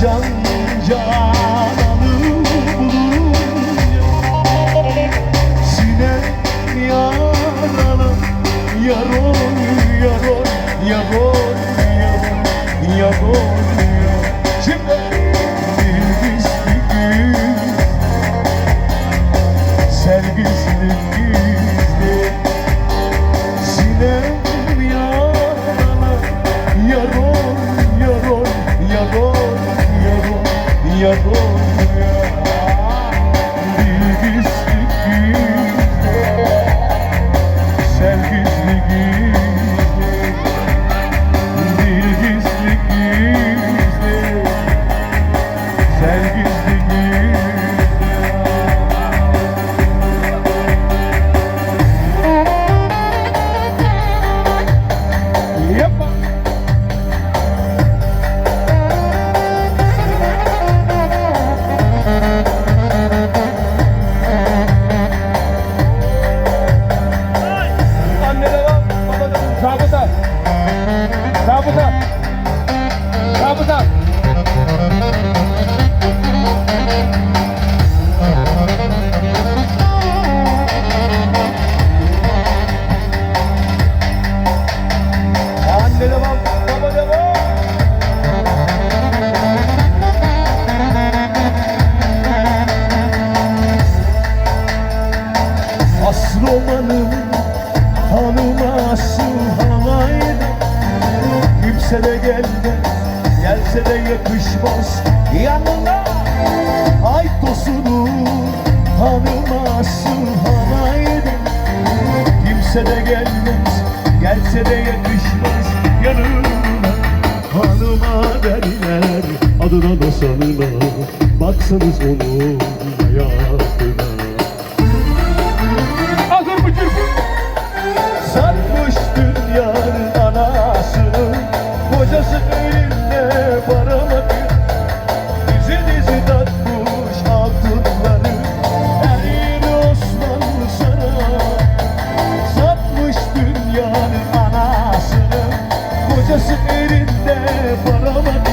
can cananı bulunca Sinem yaralı Yaron yaron yaron yaron yaron Şimdi your boy. Aslı olanın tanıması halaydı Kimse de gelmez, gelse de yakışmaz. Yanına ay tosunu tanıması halaydı Kimse de gelmez, gelse de yakışmaz. Yanına hanıma derler, adına da sanırlar Baksanız onun hayatına Kocası elinde para